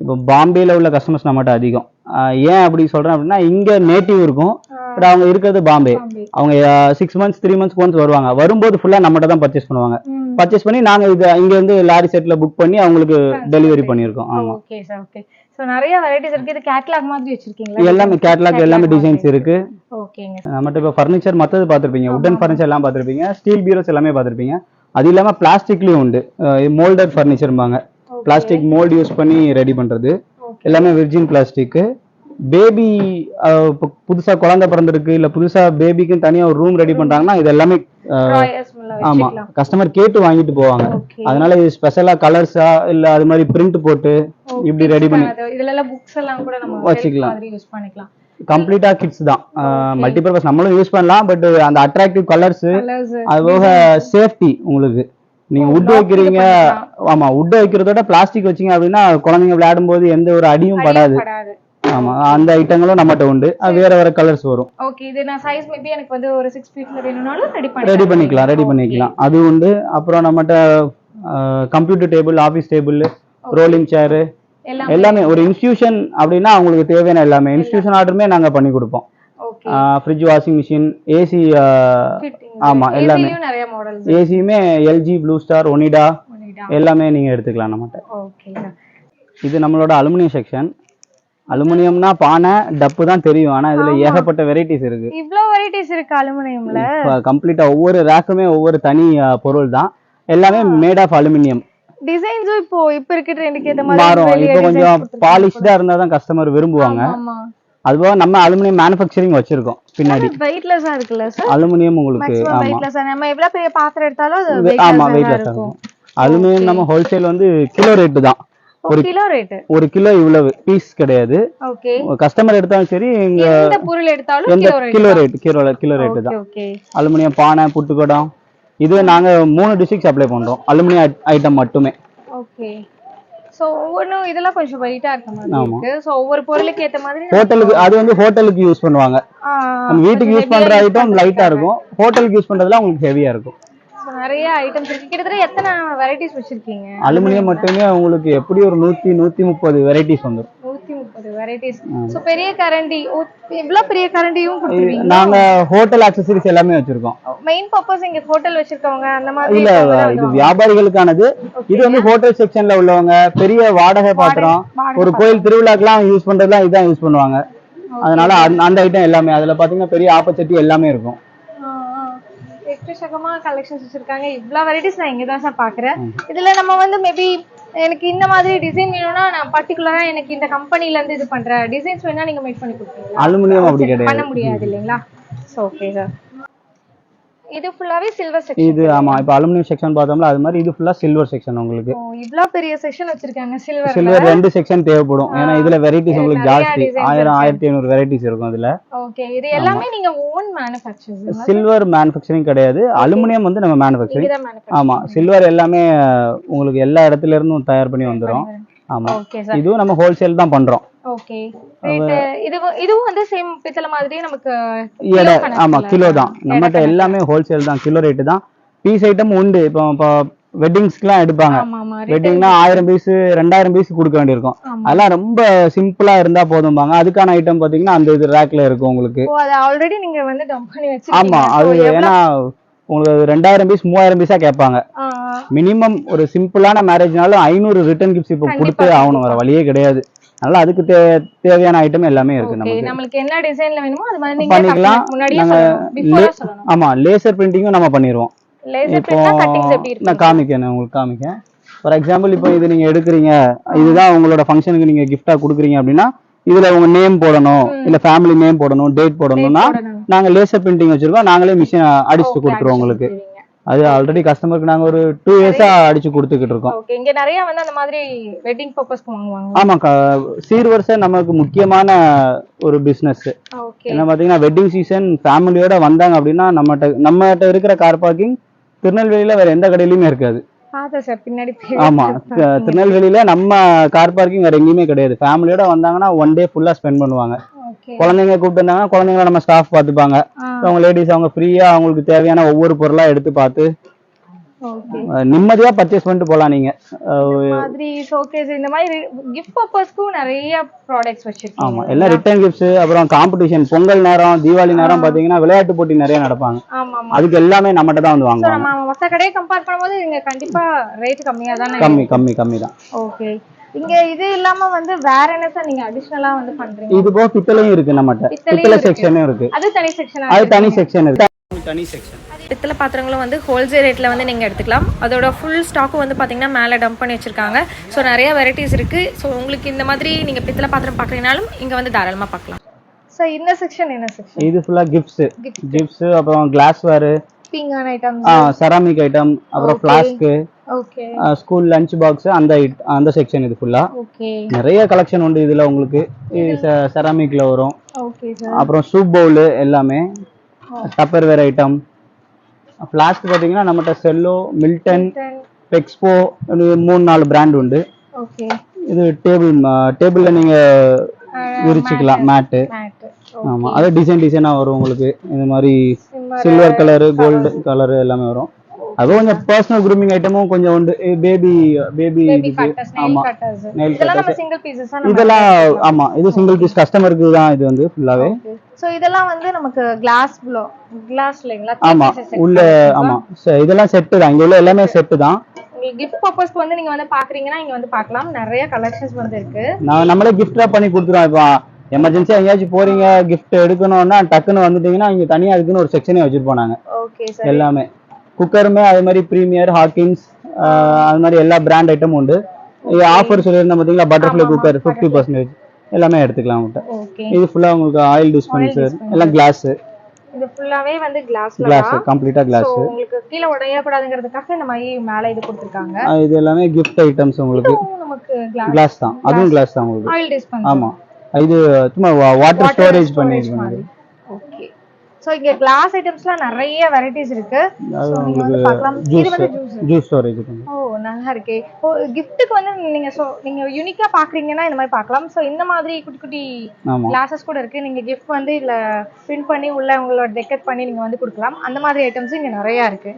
இப்போ பாம்பேல உள்ள கஸ்டமர்ஸ் நம்மகிட்ட அதிகம். ஏன் அப்படி சொல்றேன் அப்படின்னா இங்க நேட்டிவ் இருக்கும். பட் அவங்க இருக்கிறது பாம்பே. அவங்க six months three months once வருவாங்க. வரும்போது ஃபுல்லா நம்மகிட்ட தான் பர்ச்சேஸ் பண்ணுவாங்க. பர்ச்சேஸ் பண்ணி நாங்க இது இங்க இருந்து லாரி செட்ல புக் பண்ணி அவங்களுக்கு டெலிவரி பண்ணியிருக்கோம். ஆமா. ஓகே சார் ஓகே சோ நிறைய வெரைட்டிஸ் இருக்கு. இது கேட்டலாக் மாதிரி வச்சிருக்கீங்களா? எல்லாமே கேட்லாக் எல்லாமே டிசைன்ஸ் இருக்கு. ஓகேங்க நம்மகிட்ட இப்போ ஃபர்னிச்சர் மற்றது பார்த்துருப்பீங்க. உட்டன் ஃபர்னிச்சர் எல்லாம் பார்த்துருப்பீங்க. ஸ்டீல் பீரோஸ் எல்லாமே பார்த்துருப்பீங்க. அது இல்லாம பிளாஸ்டிக்லயும் உண்டு. மோல்டட் ஃபர்னிச்சர்பாங்க பிளாஸ்டிக் மோல்டு யூஸ் பண்ணி ரெடி பண்றது. எல்லாமே விர்ஜின் பிளாஸ்டிக்கு பேபி புதுசாக குழந்தை பிறந்திருக்கு இல்லை புதுசாக பேபிக்குன்னு தனியாக ஒரு ரூம் ரெடி பண்ணுறாங்கன்னா இது எல்லாமே ஆமா. கஸ்டமர் கேட்டு வாங்கிட்டு போவாங்க. அதனால இது ஸ்பெஷலா கலர்ஸா இல்ல அது மாதிரி பிரிண்ட் போட்டு இப்படி ரெடி பண்ணி இதுல எல்லாம் புக்ஸ் எல்லாம் கூட நம்ம வச்சுக்கலாம். யூஸ் பண்ணிக்கலாம். கம்ப்ளீட்டா கிட்ஸ் தான். மல்டிபர்பஸ் நம்மளும் யூஸ் பண்ணலாம் பட் அந்த அட்ராக்டிவ் கலர்ஸ் அது போக சேஃப்டி உங்களுக்கு. நீங்க வுட் வைக்கிறீங்க ஆமா வுட் வைக்கிறதோட பிளாஸ்டிக் வச்சீங்க அப்படின்னா குழந்தைங்க விளையாடும் போது எந்த ஒரு அடியும் படாது. ஆமா அந்த ஐட்டங்களும் நம்மகிட்ட உண்டு. வேற வேற கலர்ஸ் வரும். ஓகே இது நான் சைஸ் மேபி எனக்கு வந்து ஒரு சிக்ஸ் ஃபீட்ல வேணும்னாலும் ரெடி பண்ணி ரெடி பண்ணிக்கலாம் ரெடி பண்ணிக்கலாம். அது உண்டு. அப்புறம் நம்மகிட்ட computer table office table rolling chair எல்லாம். ஒரு இன்ஸ்டியூஷன் அப்படின்னா அவங்களுக்கு தேவையான எல்லாமே. இன்ஸ்டியூஷன் ஆர்டருமே நாங்க பண்ணி கொடுப்போம். ஃப்ரிட்ஜ் வாஷிங் மிஷின் ஏசி ஆமா, எல்லாமே. ஏசியுமே எல்ஜி ப்ளூ ஸ்டார் ஒனிடா எல்லாமே நீங்க எடுத்துக்கலாம் நம்மகிட்ட. இது நம்மளோட அலுமினியம் செக்ஷன் அலுமினியம்னா பானை டப்பு தான் தெரியும். ஆனா இதுல ஏகப்பட்ட வெரைட்டிஸ் இருக்கு. இவ்ளோ வெரைட்டிஸ் இருக்கு அலுமினியம்ல. கம்ப்ளீட்டா ஒவ்வொரு ரேக்குமே ஒவ்வொரு தனி பொருள் தான். எல்லாமே மேட் ஆஃப் அலுமினியம் டிசைன்ஸும் இப்போ இப்போ இருக்க ட்ரெண்டுக்கு ஏத்த மாதிரி மாறும். இப்போ கொஞ்சம். பாலிஷ்டா இருந்தா தான் கஸ்டமர் விரும்புவாங்க. அதுபோக நம்ம அலுமினியம் மேனுஃபேக்சரிங் வச்சிருக்கோம் பின்னாடி. வெயிட்லெஸ்ஸா இருக்குல்ல சார் அலுமினியம் உங்களுக்கு வெயிட்லெஸ்ஸா நம்ம எவ்வளவு பெரிய பாத்திரம் எடுத்தாலும் ஆமா வெயிட்லெஸ்ஸா இருக்கும். அலுமினியம் நம்ம ஹோல்சேல் வந்து கிலோ ரேட்டு தான். ஒரு கிலோ ரேட் ஒரு கிலோ இவ்வளவு பீஸ் கிடையாது. கஸ்டமர் எடுத்தாலும் சரி இங்க எந்த பொருள் எடுத்தாலும் எந்த kilo rate kilo rate kilo okay தான். அலுமினியம் பானை புட்டுக்கடம் இது நாங்க மூணு டிஸ்ட்ரிக்ட் சப்ளை பண்றோம். அலுமினியம் ஐட்டம் மட்டுமே. ஓகே சோ ஒவ்வொன்றும் இதெல்லாம் கொஞ்சம் வெயிட்டா இருக்க மாதிரி ஆமா. இருக்கு. சோ ஒவ்வொரு பொருளுக்கு ஏத்த மாதிரி ஹோட்டலுக்கு அது வந்து ஹோட்டலுக்கு யூஸ் பண்ணுவாங்க. வீட்டுக்கு யூஸ் பண்ற ஐட்டம் லைட்டா. இருக்கும். ஹோட்டலுக்கு யூஸ் பண்றதுலாம் உங்களுக்கு ஹெவியா இருக்கும். நிறைய ஐட்டம்ஸ் இருக்கு. கிட்டத்தட்ட எத்தனை வெரைட்டிஸ் வச்சிருக்கீங்க? அலுமினியம் மட்டுமே உங்களுக்கு எப்படி ஒரு நூத்தி நூத்தி முப்பது வெரைட்டிஸ் வந்துடும் நூத்தி முப்பது வெரைட்டிஸ் சோ பெரிய கரண்டி இவ்வளவு பெரிய கரண்டியும் நாங்க ஹோட்டல் அக்சசரிஸ் எல்லாமே வச்சிருக்கோம். மெயின் பர்பஸ் இங்க ஹோட்டல் வச்சிருக்கவங்க அந்த மாதிரி இல்ல இது. வியாபாரிகளுக்கானது. இது வந்து ஹோட்டல் செக்ஷன்ல உள்ளவங்க பெரிய வாடகை பாத்திரம் ஒரு கோயில் திருவிழாக்கெல்லாம் யூஸ் பண்றதுலாம் இதான் யூஸ் பண்ணுவாங்க. அதனால அந்த- ஐட்டம் எல்லாமே அதுல பாத்தீங்கன்னா பெரிய ஆப்பச்சட்டி எல்லாமே இருக்கும். எக்கச்சக்கமா கலெக்ஷன்ஸ் வச்சிருக்காங்க. இவ்வளவு வெரைட்டிஸ் நான் இங்க தான் சார் பாக்குறேன் இதுல நம்ம வந்து மேபி எனக்கு இந்த மாதிரி டிசைன் வேணும்னா நான் பர்டிகுலரா எனக்கு இந்த கம்பெனில இருந்து இது பண்ற டிசைன்ஸ் வேணா நீங்க மேக் பண்ணி கொடுப்பீங்களா? அலுமினியம் அப்படி பண்ண முடியாது இல்லைங்களா? ஓகே சார் இது ஃபுல்லாவே சில்வர் செக்ஷன் இது ஆமா இப்ப அலுமினியம் செக்ஷன் பார்த்தோம்ல அது மாதிரி இது ஃபுல்லா சில்வர் செக்ஷன் உங்களுக்கு. இவ்ளோ பெரிய செக்ஷன் வச்சிருக்காங்க சில்வர் சில்வர் ரெண்டு செக்ஷன் தேவைப்படும். ஏன்னா இதுல வெரைட்டிஸ் உங்களுக்கு ஜாஸ்தி. designs ஆயிரம் ஆயிரத்தி ஐநூறு வெரைட்டிஸ் இருக்கும் இதுல ஓகே இது எல்லாமே நீங்க ஓன் மேனுஃபேக்சர்ஸ் சில்வர் மேனுஃபேக்சரிங் கிடையாது. அலுமினியம் வந்து நம்ம மேனுஃபேக்சரிங் ஆமா சில்வர் எல்லாமே உங்களுக்கு எல்லா இடத்துல இருந்தும் தயார் பண்ணி வந்துரும். ஆமா. இதுவும் நம்ம ஹோல்சேல் தான் பண்றோம். ஓகே இது இதுவும் வந்து சேம் பித்தளை மாதிரியே நமக்கு எடை ஆமா கிலோ தான். நம்மகிட்ட. எல்லாமே ஹோல்சேல் தான். கிலோ ரேட்டு தான். பீஸ் ஐட்டம் உண்டு. இப்போ இப்போ வெட்டிங்ஸ்க்குலாம் எடுப்பாங்க. வெட்டிங்னா ஆயிரம் பீஸ் ரெண்டாயிரம் பீஸ் கொடுக்க வேண்டியிருக்கும். அதெல்லாம் ரொம்ப சிம்பிளா இருந்தா போதும்பாங்க. அதுக்கான ஐட்டம் பாத்தீங்கன்னா அந்த இது ரேக்ல இருக்கும் உங்களுக்கு. ஆல்ரெடி நீங்க வந்து ஆமா அது ஏன்னா உங்களுக்கு ரெண்டாயிரம் பீஸ் மூவாயிரம் பீஸா கேட்பாங்க. மினிமம் ஒரு சிம்பிளான மேரேஜ்னாலும் ஐநூறு ரிட்டர்ன் கிஃப்ட்ஸ் இப்போ கொடுத்தே ஆகணும். வேற வழியே கிடையாது. அதனால அதுக்கு தே தேவையான ஐட்டம் எல்லாமே இருக்கு. நமக்கு. நம்மளுக்கு என்ன டிசைன்ல வேணுமோ அது மாதிரி நீங்க பண்ணிக்கலாம். முன்னாடியே ஆமா லேசர் பிரிண்டிங்கும் நம்ம பண்ணிடுவோம் லேசர் இப்போ பிரிண்ட்னா கட்டிங்ஸ் எப்படி நான் இருக்கு காமிக்கிறேன் உங்களுக்கு காமிக்கேன் ஃபார் எக்ஸாம்பிள் இப்போ இது நீங்க எடுக்கிறீங்க. இதுதான் உங்களோட ஃபங்க்ஷனுக்கு நீங்க gift-ஆ கொடுக்குறீங்க அப்படின்னா இதுல உங்க நேம் போடணும் இல்ல ஃபேமிலி நேம் போடணும் டேட் போடணும்னா போடணும். நாங்க லேசர் பிரிண்டிங் வச்சிருக்கோம். நாங்களே மிஷின் அடிச்சு Okay, கொடுத்துருவோம் உங்களுக்கு. அது ஆல்ரெடி கஸ்டமருக்கு நாங்க ஒரு டூ இயர்ஸா அடிச்சு கொடுத்துக்கிட்டு இருக்கோம். ஓகே இங்க நிறைய வந்து அந்த மாதிரி வெட்டிங் பர்பஸ்க்கு வாங்குவாங்க. ஆமா சீர்வரிசை நமக்கு முக்கியமான ஒரு பிசினஸ் என்ன பாத்தீங்கன்னா வெட்டிங் சீசன் ஃபேமிலியோட வந்தாங்க அப்படின்னா நம்மகிட்ட நம்மகிட்ட இருக்கிற கார் பார்க்கிங் திருநெல்வேலியில வேற எந்த கடையிலுமே இருக்காது. ஆமா திருநெல்வேலியில நம்ம கார் பார்க்கிங் வேற எங்கேயுமே கிடையாது. ஃபேமிலியோட வந்தாங்கன்னா ஒன் டே ஃபுல்லா ஸ்பெண்ட் பண்ணுவாங்க. குழந்தைங்க கூப்பிட்டு வந்தாங்கன்னா குழந்தைங்கள நம்ம ஸ்டாஃப் பார்த்துப்பாங்க. அவங்க லேடிஸ் அவங்க ஃப்ரீயா அவங்களுக்கு தேவையான ஒவ்வொரு பொருளா எடுத்து பார்த்து நிம்மதியா பர்ச்சேஸ் பண்ணிட்டு போலாம் நீங்க. மாதிரி ஷோகேஸ் இந்த மாதிரி கிஃப்ட் பர்பஸ்க்கும் நிறைய ப்ராடக்ட்ஸ் ஆமா வச்சிருக்கீங்க எல்லாம் ரிட்டர்ன் கிஃப்ட்ஸ் அப்புறம் காம்படிஷன் பொங்கல் நேரம் தீபாவளி நேரம் பாத்தீங்கன்னா விளையாட்டு போட்டி நிறைய நடப்பாங்க. ஆமா ஆமா அதுக்கு எல்லாமே நம்மகிட்ட தான் வந்து வாங்குவாங்க. நம்ம மத்த கடையை கம்பேர் பண்ணும்போது இங்க கண்டிப்பா ரேட் கம்மியா தானே கம்மி கம்மி கம்மி தான் ஓகே இங்க இது இல்லாம வந்து வேற என்ன சார் நீங்க அடிஷனலா வந்து பண்றீங்க? இது போக பித்தளையும் இருக்கு பித்தளையும் பித்தளை இருக்கு. செக்ஷனும் இருக்கு. அது தனி செக்ஷனா அது தனி செக்ஷன் இருக்கு. தனி செக்ஷன் பித்தளை பாத்திரங்களும் வந்து ஹோல்சேல் ரேட்டில் வந்து நீங்கள் எடுத்துக்கலாம். அதோட ஃபுல் ஸ்டாக்கும் வந்து பார்த்தீங்கன்னா மேலே டம்ப் பண்ணி வச்சுருக்காங்க. ஸோ நிறைய வெரைட்டிஸ் இருக்குது ஸோ உங்களுக்கு இந்த மாதிரி நீங்கள் பித்தளை பாத்திரம் பார்க்குறீங்கனாலும் இங்கே வந்து தாராளமாக பார்க்கலாம் ஸோ இந்த செக்ஷன் என்ன செக்ஷன் இது ஃபுல்லா கிஃப்ட்ஸ் கிஃப்ட்ஸ் அப்புறம் கிளாஸ் வேர் பீங்கான் ஐட்டம் செராமிக் ஐட்டம் அப்புறம் ஃபிளாஸ்க்கு ஸ்கூல் லஞ்ச் பாக்ஸ் அந்த அந்த செக்ஷன் இது ஃபுல்லா நிறைய கலெக்ஷன் உண்டு இதுல உங்களுக்கு. செராமிக்ல வரும். அப்புறம் சூப் பவுல் எல்லாமே. டப்பர் வேர் ஐட்டம் ஃப்ளாஸ்க் பார்த்தீங்கன்னா நம்மகிட்ட செல்லோ மில்டன் பெக்ஸ்போ மூணு நாலு பிராண்ட் உண்டு. இது டேபிள் டேபிளில் நீங்கள் விரிச்சுக்கலாம் மேட்டு ஆமாம் அது டிசைன் டிசைனாக வரும் உங்களுக்கு. இந்த மாதிரி சில்வர் கலரு கோல்டு கலரு எல்லாமே வரும். அது கொஞ்சம் பர்சனல் grooming ஐட்டமும் கொஞ்சம் உண்டு. Baby baby nail cutters single pieces இதெல்லாம் ஆமா. இது சிங்கிள் பீஸ் கஸ்டமருக்கு தான் இது வந்து ஃபுல்லாவே ஸோ இதெல்லாம் வந்து நமக்கு கிளாஸ் ப்ளோ கிளாஸ் இல்லைங்களா? ஆமா. உள்ள ஆமா. ச- இதெல்லாம் செட்டு தான். இங்க உள்ள எல்லாமே செட்டு தான். கிஃப்ட் பர்பஸ்க்கு வந்து நீங்க வந்து பாக்குறீங்கன்னா இங்க வந்து பார்க்கலாம் நிறைய கலெக்ஷன்ஸ் வந்து இருக்கு. நான் நம்மளே gift wrap பண்ணி கொடுத்துருவோம். இப்போ எமர்ஜென்சியா எங்கேயாச்சும் போறீங்க gift எடுக்கணும்னா டக்குன்னு வந்துட்டீங்கன்னா இங்க தனியா அதுக்குன்னு ஒரு செக்ஷனே வச்சிருப்போம் நாங்க. எல்லாமே. குக்கருமே அதே மாதிரி ப்ரீமியர் ஹாக்கின்ஸ் அது மாதிரி எல்லா பிராண்ட் ஐட்டமும் உண்டு. ஆஃபர் சொல்லியிருந்தேன் பார்த்தீங்களா பட்டர்ஃப்ளை குக்கர் ஃபிஃப்டி பர்சன்டேஜ் எல்லாமே எடுத்துக்கலாம் உங்கள்கிட்ட இது ஃபுல்லா உங்களுக்கு ஆயில் டிஸ்பென்சர் எல்லாம் கிளாஸ் இது ஃபுல்லாவே வந்து கிளாஸ்ல கிளாஸ் கம்ப்ளீட்டா கிளாஸ் உங்களுக்கு கீழே உடையக்கூடாதுங்கிறதுக்காக இந்த மாதிரி மேல இது கொடுத்துருக்காங்க. இது எல்லாமே கிஃப்ட் ஐட்டம்ஸ் உங்களுக்கு. நமக்கு கிளாஸ் தான். அதுவும் கிளாஸ் தான் உங்களுக்கு. ஆயில் டிஸ்பென்சர் ஆமா. இது சும்மா வாட்டர் ஸ்டோரேஜ் பண்ணி இது பண்ணுது ஸோ இங்க கிளாஸ் ஐட்டம்ஸ்லாம் நிறைய வெரைட்டிஸ் இருக்கு. So, நீங்க வந்து பார்க்கலாம். இது வந்து ஜூஸ் ஜூஸ் ஸ்டோரேஜ் ஓ நல்லா இருக்கே. ஓ கிஃப்ட்டுக்கு வந்து நீங்க ஸோ நீங்க யூனிக்கா பாக்குறீங்கன்னா இந்த மாதிரி பார்க்கலாம். ஸோ இந்த மாதிரி குட்டி குட்டி கிளாஸஸ் கூட இருக்கு. நீங்க கிஃப்ட் வந்து இதுல பிரிண்ட் பண்ணி உள்ள உங்களோட டெக்கரேட் பண்ணி நீங்க வந்து கொடுக்கலாம். அந்த மாதிரி ஐட்டம்ஸ் இங்க நிறைய இருக்கு.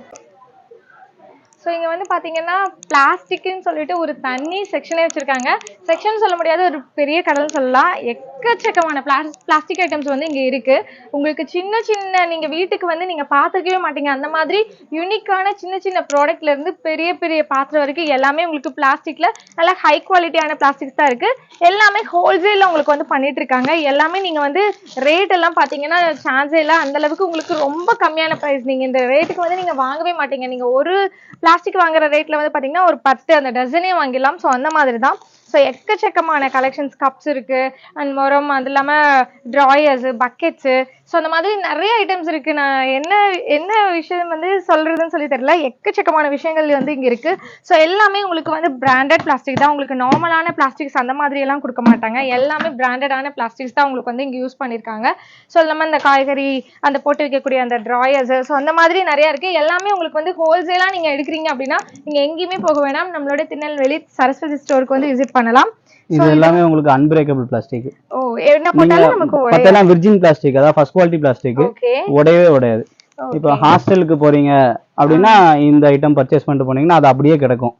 ஸோ இங்கே வந்து பார்த்தீங்கன்னா பிளாஸ்டிக்னு சொல்லிட்டு ஒரு தனி செக்ஷனே வச்சுருக்காங்க. செக்ஷன் சொல்ல முடியாத ஒரு பெரிய கடல்னு சொல்லலாம். எக்கச்சக்கமான பிளாஸ்டிக் ஐட்டம்ஸ் வந்து இங்கே இருக்குது உங்களுக்கு சின்ன சின்ன நீங்கள் வீட்டுக்கு வந்து நீங்கள் பார்த்துக்கவே மாட்டீங்க. அந்த மாதிரி யூனிக்கான சின்ன சின்ன ப்ராடக்ட்லேருந்து பெரிய பெரிய பாத்திரம் வரைக்கும் எல்லாமே உங்களுக்கு பிளாஸ்டிக்கில் நல்லா ஹை குவாலிட்டியான பிளாஸ்டிக்ஸ் தான் இருக்குது எல்லாமே ஹோல்சேலில் உங்களுக்கு வந்து பண்ணிட்டு இருக்காங்க. எல்லாமே நீங்கள் வந்து ரேட் எல்லாம் பார்த்தீங்கன்னா சான்ஸே இல்லை அந்தளவுக்கு உங்களுக்கு ரொம்ப கம்மியான ப்ரைஸ் நீங்கள் இந்த ரேட்டுக்கு வந்து நீங்கள் வாங்கவே மாட்டீங்க. நீங்கள் ஒரு பிளாஸ்டிக் வாங்குற ரேட்ல வந்து பாத்தீங்கன்னா ஒரு பத்து அந்த டசனே வாங்கிடலாம். ஸோ அந்த மாதிரி தான் ஸோ எக்கச்சக்கமான கலெக்ஷன்ஸ் கப்ஸ் இருக்கு. அண்ட் மொரம் அது இல்லாம ட்ராயர்ஸ் பக்கெட்ஸு ஸோ அந்த மாதிரி நிறைய ஐட்டம்ஸ் இருக்கு. நான் என்ன என்ன விஷயம் வந்து சொல்றதுன்னு சொல்லி தெரியல. எக்கச்சக்கமான விஷயங்கள் வந்து இங்க இருக்கு. ஸோ எல்லாமே உங்களுக்கு வந்து பிராண்டட் பிளாஸ்டிக் தான். உங்களுக்கு நார்மலான பிளாஸ்டிக்ஸ் அந்த மாதிரி எல்லாம் கொடுக்க மாட்டாங்க. எல்லாமே பிராண்டடான பிளாஸ்டிக்ஸ் தான் உங்களுக்கு வந்து இங்க யூஸ் பண்ணிருக்காங்க. ஸோ இல்லாமல் இந்த காய்கறி அந்த போட்டு வைக்கக்கூடிய அந்த ட்ராயர்ஸ் ஸோ அந்த மாதிரி நிறைய இருக்கு. எல்லாமே உங்களுக்கு வந்து ஹோல்சேலா நீங்க எடுக்கிறீங்க அப்படின்னா நீங்க எங்கேயுமே போக வேணாம். நம்மளோட திருநெல்வேலி சரஸ்வதி ஸ்டோருக்கு வந்து விசிட் பண்ணலாம். இது எல்லாமே உங்களுக்கு அன்பிரேக்கபிள் பிளாஸ்டிக் ஓ என்ன போட்டாலும் நமக்கு மத்தெல்லாம் விர்ஜின் பிளாஸ்டிக் அதாவது ஃபர்ஸ்ட் குவாலிட்டி பிளாஸ்டிக் உடையவே உடையாது. இப்போ ஹாஸ்டலுக்கு போறீங்க அப்படின்னா இந்த ஐட்டம் பர்ச்சேஸ் பண்ணிட்டு போனீங்கன்னா அது அப்படியே கிடக்கும்.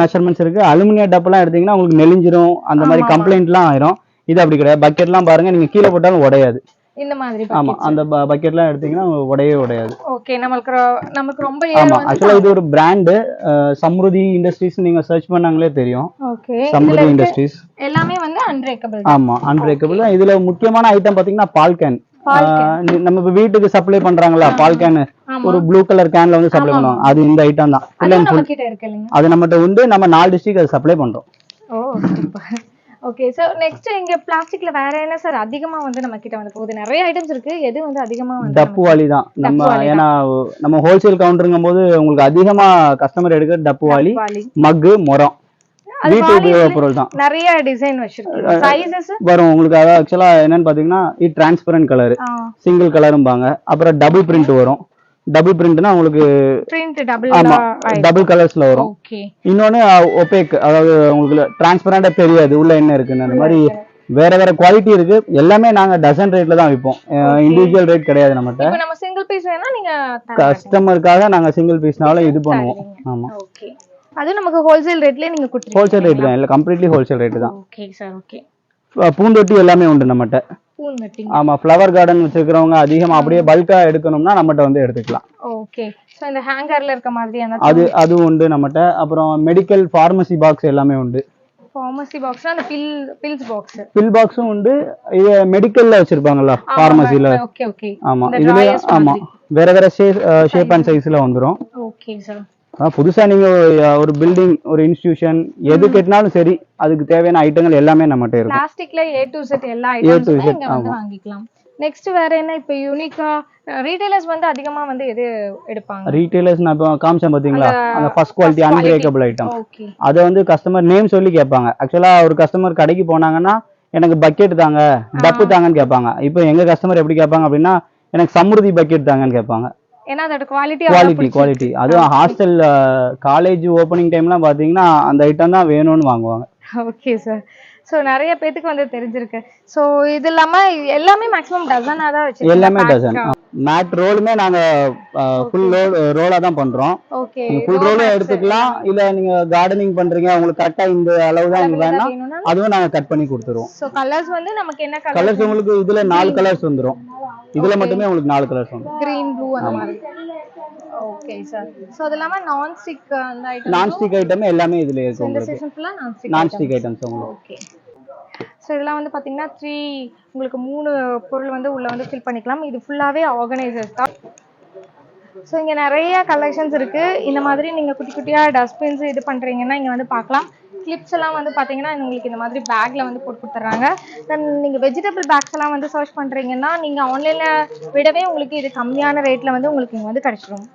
மெஷர்மெண்ட்ஸ் இருக்கு. அலுமினிய டப்பெல்லாம் எடுத்தீங்கன்னா உங்களுக்கு நெலிஞ்சிரும் அந்த மாதிரி கம்ப்ளைண்ட்லாம் ஆயிரும். இது அப்படி கிடையாது. பக்கெட்லாம் பாருங்க நீங்க கீழே போட்டாலும் உடையாது. இந்த மாதிரி ஆமா அந்த பக்கெட்லாம் எடுத்தீங்கன்னா உடையவே உடையாது. ஓகே நமக்கு நமக்கு ரொம்ப ஆமா ஆக்சுவலா இது ஒரு பிராண்டு சம்ருதி இண்டஸ்ட்ரீஸ் நீங்க சர்ச் பண்ணாங்களே தெரியும். ஓகே சம்ருதி இண்டஸ்ட்ரீஸ் எல்லாமே வந்து அன்பிரேக்கபிள் ஆமா அன்பிரேக்கபிள் இதுல முக்கியமான ஐட்டம் பாத்தீங்கன்னா பால் கேன் நம்ம வீட்டுக்கு சப்ளை பண்றாங்களா பால் கேன் ஒரு ப்ளூ கலர் கேன்ல வந்து சப்ளை பண்ணுவாங்க. அது இந்த ஐட்டம் தான். அது நம்மகிட்ட உண்டு. நம்ம நாலு டிஸ்ட்ரிக்ட் அதை சப்ளை பண்றோம். ஓகே சார் நெக்ஸ்ட் இங்க பிளாஸ்டிக்ல வேற என்ன சார் அதிகமா வந்து நம்ம கிட்ட வந்து போகுது? நிறைய ஐட்டம்ஸ் இருக்கு. எது வந்து அதிகமா வந்து டப்பு வாளி தான். நம்ம ஏன்னா நம்ம ஹோல்சேல் கவுண்டருங்கும் போது உங்களுக்கு அதிகமா கஸ்டமர் எடுக்கிற டப்பு வாலி மக்கு முறம் வீட்டு உபயோக பொருள் தான். நிறைய டிசைன் வச்சிருக்கு சைஸஸ் வரும். உங்களுக்கு அதாவது ஆக்சுவலா என்னன்னு பாத்தீங்கன்னா இது டிரான்ஸ்பரண்ட் கலர் சிங்கிள் கலரும்பாங்க அப்புறம் டபுள் பிரிண்ட் வரும். டபுள் பிரிண்ட்னா உங்களுக்கு ஆமா டபுள் கலர்ஸ்ல வரும். இன்னொன்னு ஒபேக் அதாவது உங்களுக்கு டிரான்ஸ்பரண்டா தெரியாது உள்ள என்ன இருக்குன்னு. அந்த மாதிரி வேற வேற குவாலிட்டி இருக்கு. எல்லாமே நாங்க டசன் ரேட்ல தான் விற்போம் இண்டிவிஜுவல் ரேட் கிடையாது நம்மகிட்ட. நம்ம சிங்கிள் பீஸ் வேணா நீங்க கஸ்டமருக்காக நாங்க சிங்கிள் பீஸ்னாலும் இது பண்ணுவோம். ஆமா. ஓகே அது நமக்கு ஹோல்சேல் ரேட்லயே நீங்க கொடுத்துருக்கீங்க ஹோல்சேல் ரேட் தான். இல்லை கம்ப்ளீட்லி ஹோல்சேல் ரேட் தான். ஓகே சார் ஓகே பூந்தொட்டி எல்லாமே உண்டு நம்மகிட்ட. ஆமா ஃப்ளவர் கார்டன் வச்சிருக்கிறவங்க அதிகமா அப்படியே பல்கா எடுக்கணும்னா நம்மகிட்ட வந்து எடுத்துக்கலாம். ஓகே சோ இந்த ஹேங்கர்ல இருக்க மாதிரி அது அது உண்டு நம்மகிட்ட. அப்புறம் மெடிக்கல் ஃபார்மசி பாக்ஸ் எல்லாமே உண்டு. ஃபார்மசி பாக்ஸ்னா அந்த பில் பில்ஸ் பாக்ஸ் பில் பாக்ஸும் உண்டு. இது மெடிக்கல்ல வச்சிருப்பாங்கல்ல ஃபார்மசில ஓகே ஓகே ஆமா drawers ஆமா. வேற வேற ஷேப் அண்ட் சைஸ்ல வந்துரும். ஓகே சார் அதான் புதுசா நீங்க ஒரு- பில்டிங் ஒரு இன்ஸ்டிடியூஷன் எது கட்டினாலும் சரி அதுக்கு தேவையான ஐட்டங்கள் எல்லாமே நம்மகிட்ட இருக்கும். பிளாஸ்டிக்ல ஏ டு செட் எல்லா ஐட்டம்ஸுமே இங்க வந்து வாங்கிக்கலாம். நெக்ஸ்ட் வேற என்ன இப்போ யூனிக்கா ரீட்டைலர்ஸ் வந்து அதிகமா வந்து எது எடுப்பாங்க? ரீட்டைலர்ஸ் நான் இப்போ காமிச்சேன் பாத்தீங்களா? அந்த ஃபர்ஸ்ட் குவாலிட்டி. அன்பிரேக்கபிள் ஐட்டம் அதை வந்து கஸ்டமர் நேம் சொல்லி கேட்பாங்க. ஆக்சுவலா ஒரு கஸ்டமர் கடைக்கு போனாங்கன்னா எனக்கு பக்கெட் தாங்க டப்பு தாங்கன்னு கேட்பாங்க. இப்போ எங்க கஸ்டமர் எப்படி கேட்பாங்க அப்படின்னா எனக்கு சம்ருதி பக்கெட் தாங்கன்னு கேட்பாங்க. ஏன்னா அதோட குவாலிட்டி குவாலிட்டி குவாலிட்டி அதுவும் ஹாஸ்டல் காலேஜ் ஓப்பனிங் டைம்லாம் பாத்தீங்கன்னா அந்த ஐட்டம் தான் வேணும்னு வாங்குவாங்க. ஓகே சார் ஸோ நிறைய பேத்துக்கு வந்து தெரிஞ்சிருக்கு. ஸோ இது இல்லாம இது எல்லாமே மேக்ஸிமம் டசனாக தான் வச்சிருக்கோம். எல்லாமே டசன் மேட் ரோலுமே நாங்க ஃபுல் ரோல் ரோலா தான் பண்றோம். ஓகே ஃபுல் ரோலும் எடுத்துக்கலாம். இல்ல நீங்க கார்டனிங் பண்றீங்க உங்களுக்கு கரெக்டா இந்த அளவு தான் வேணா. அதுவும் நாங்க கட் பண்ணி கொடுத்துருவோம். ஸோ கலர்ஸ் வந்து நமக்கு என்ன கலர் கலர்ஸ் உங்களுக்கு இதுல நாலு கலர்ஸ் வந்துரும். இதுல மட்டுமே உங்களுக்கு நாலு கலர்ஸ் வந்துரும். கிரீன் ப்ளூ அந்த மாதிரி. ஓகே சார் ஸோ அது இல்லாம நான் ஸ்டிக் அந்த ஐட்டம் நான் ஸ்டிக் ஐட்டம் எல்லாமே இதுல இருக்கு இந்த உங்களுக்கு. செஷன் ஃபுல்லாக non stick non stick items உங்களுக்கு. ஓகே ஸோ இதெல்லாம் வந்து பார்த்தீங்கன்னா த்ரீ உங்களுக்கு மூணு பொருள் வந்து உள்ள வந்து ஃபில் பண்ணிக்கலாம். இது ஃபுல்லாகவே ஆர்கனைசர்ஸ் தான். ஸோ இங்கே நிறைய கலெக்ஷன்ஸ் இருக்கு. இந்த மாதிரி நீங்கள் குட்டி குட்டியாக டஸ்ட்பின்ஸ் இது பண்ணுறீங்கன்னா இங்கே வந்து பார்க்கலாம் கிளிப்ஸ் எல்லாம் வந்து பார்த்தீங்கன்னா உங்களுக்கு இந்த மாதிரி பேக்கில் வந்து போட்டு கொடுத்துட்றாங்க. தென் நீங்கள் வெஜிடபிள் பேக்ஸ் எல்லாம் வந்து சர்ச் பண்ணுறீங்கன்னா நீங்கள் ஆன்லைனில் விடவே உங்களுக்கு இது கம்மியான ரேட்டில் வந்து உங்களுக்கு இங்கே வந்து கிடச்சிரும்.